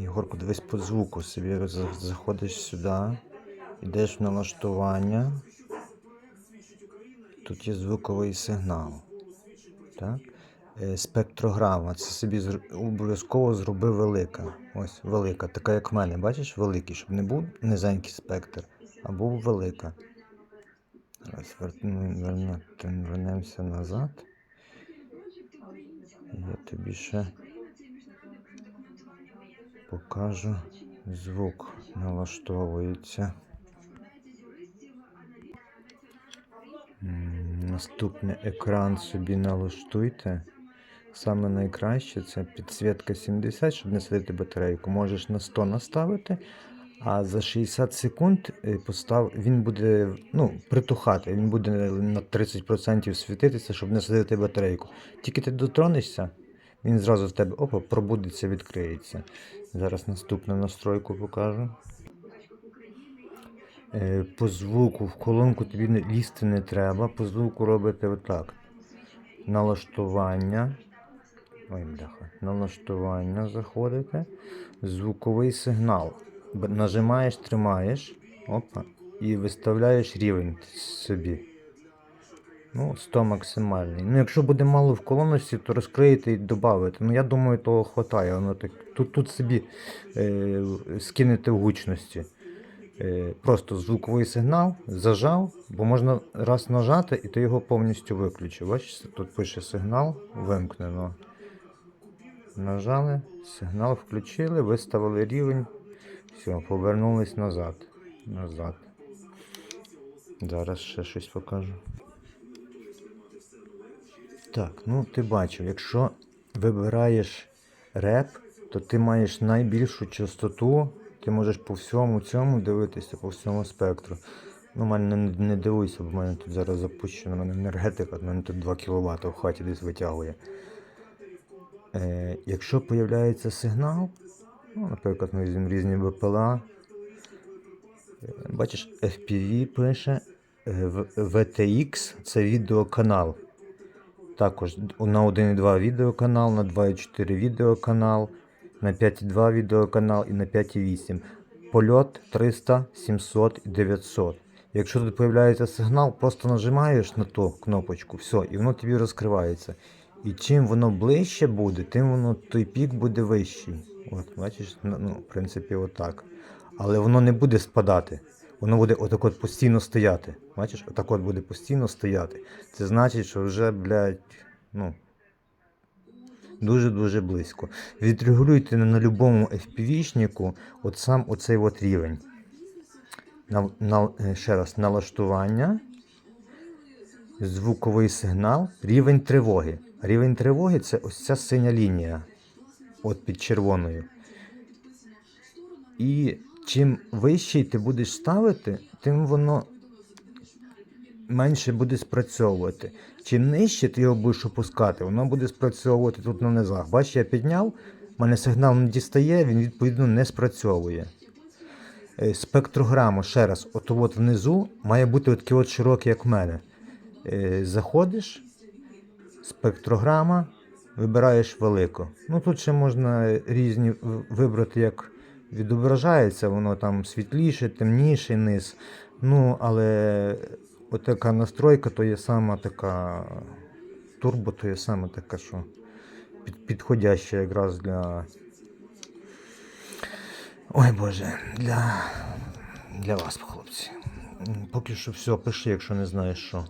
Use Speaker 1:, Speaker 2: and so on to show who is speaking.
Speaker 1: Єгорку, дивись по звуку собі. Заходиш сюди, йдеш в налаштування. Тут є звуковий сигнал. Так? Е, Спектрограма. Це собі обов'язково зроби велика. Ось велика, така як в мене. Бачиш, великий, щоб не був низенький спектр, а був велика. Зараз вернемося назад. Я тобі ще покажу. Звук налаштовується. Наступний екран собі налаштуйте. Саме найкраще це підсвітка 70, щоб не садити батарейку. Можеш на 100 наставити, а за 60 секунд е, постав, він буде ну, притухати, він буде на 30% світитися, щоб не садити батарейку. Тільки ти дотронешся, він зразу в тебе опа, пробудиться, відкриється. Зараз наступну настройку покажу. Е, По звуку в колонку тобі лізти не треба. По звуку робите отак. Налаштування. Ой, бляха. Налаштування заходите. Звуковий сигнал. Нажимаєш, тримаєш. Опа. І виставляєш рівень собі. Ну, 100 максимальний. Ну, якщо буде мало в колоночці, то розкриєте і додавите. Ну, я думаю, того хватає. Воно так. Тут, тут собі е, скинете в гучності. Е, просто звуковий сигнал зажав, бо можна раз нажати і ти його повністю виключив. Бачите, тут пише сигнал вимкнено. Нажали, сигнал включили, виставили рівень. Все, повернулись назад. Назад. Зараз ще щось покажу. Так, ну ти бачив, якщо вибираєш реп, то ти маєш найбільшу частоту. Ти можеш по всьому цьому дивитися, по всьому спектру. Ну, мене не, не дивуйся, бо в мене тут зараз запущена мене енергетика, в мене тут 2 кВт в хаті десь витягує. Е, якщо з'являється сигнал, ну, наприклад, ми візьмемо різні БПЛА. Е, Бачиш, FPV пише е, VTX це відеоканал. Також на 1.2 відеоканал, на 2.4 відеоканал, на 5.2 відеоканал і на 5.8. Польот 300, 700 і 900. Якщо тут з'являється сигнал, просто нажимаєш на ту кнопочку, все, і воно тобі розкривається. І чим воно ближче буде, тим воно той пік буде вищий. От, бачиш, ну, ну, в принципі, отак. Але воно не буде спадати. Воно буде отак от постійно стояти. Бачиш, отак от буде постійно стояти. Це значить, що вже, блядь, ну. Дуже-дуже близько. Відрегулюйте на, будь-якому FPV-шнику от сам оцей от рівень. На, на, е, ще раз, налаштування, звуковий сигнал, рівень тривоги. Рівень тривоги це ось ця синя лінія. От під червоною. І чим вищий ти будеш ставити, тим воно менше буде спрацьовувати. Чим нижче ти його будеш опускати, воно буде спрацьовувати тут на низах. Бачиш, я підняв, мене сигнал не дістає, він відповідно не спрацьовує. Е, Спектрограму, ще раз, от от внизу має бути такий от широкий, як в мене. Е, Заходиш, спектрограма, вибираєш велику. Ну тут ще можна різні вибрати, як відображається, воно там світліше, темніший низ. Ну, але отака настройка, то є сама така турбо, то є саме така, що під, підходяща якраз для. Ой Боже, для, для вас, хлопці. Поки що все, пиши, якщо не знаєш що.